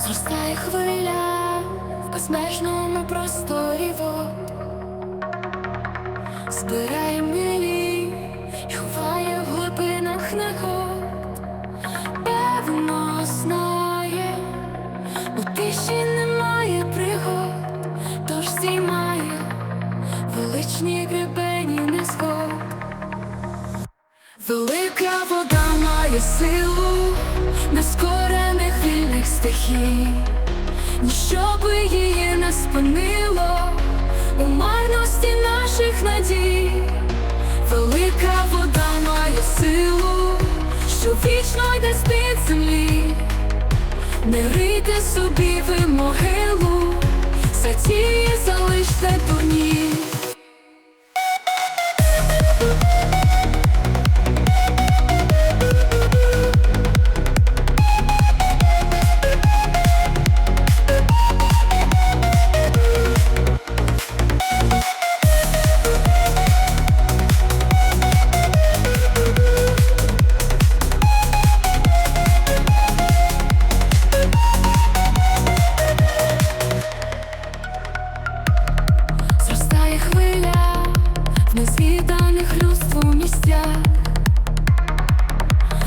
Зростає хвиля в безмежному просторі вод, збирає милі і ховає в глибинах негод, певно знає, у тиші немає пригод, тож здіймає величні гребені незгод. Велика вода має силу нескорених вільних стихій, ніщо би її не спинило у марності наших надій. Велика вода має силу, що вічно йде з-під землі. Не рийте собі ви могилу, затії людству місцях,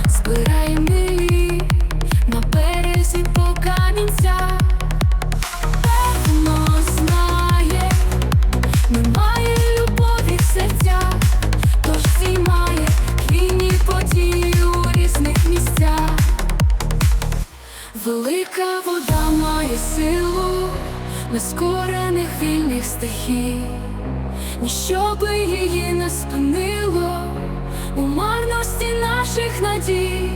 збирає милі на березі по камінцях, певно знає, немає любові в серцях, тож зіймає війні події у різних місцях. Велика вода має силу нескорених вільних стихій, ніщо би її не наших.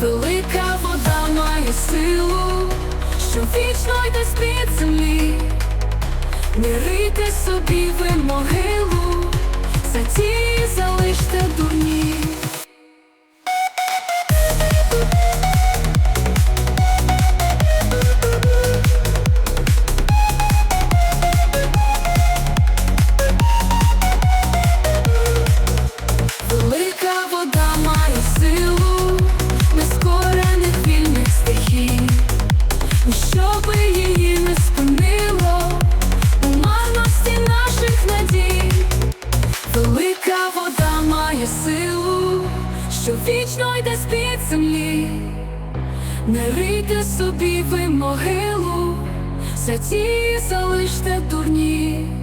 Велика вода має силу, що вічно йде з-під землі. Не рийте собі ви могилу, за ті залиште дурні. Що вічно йде з-під землі. Не рийте собі ви могилу, затії залиште дурні.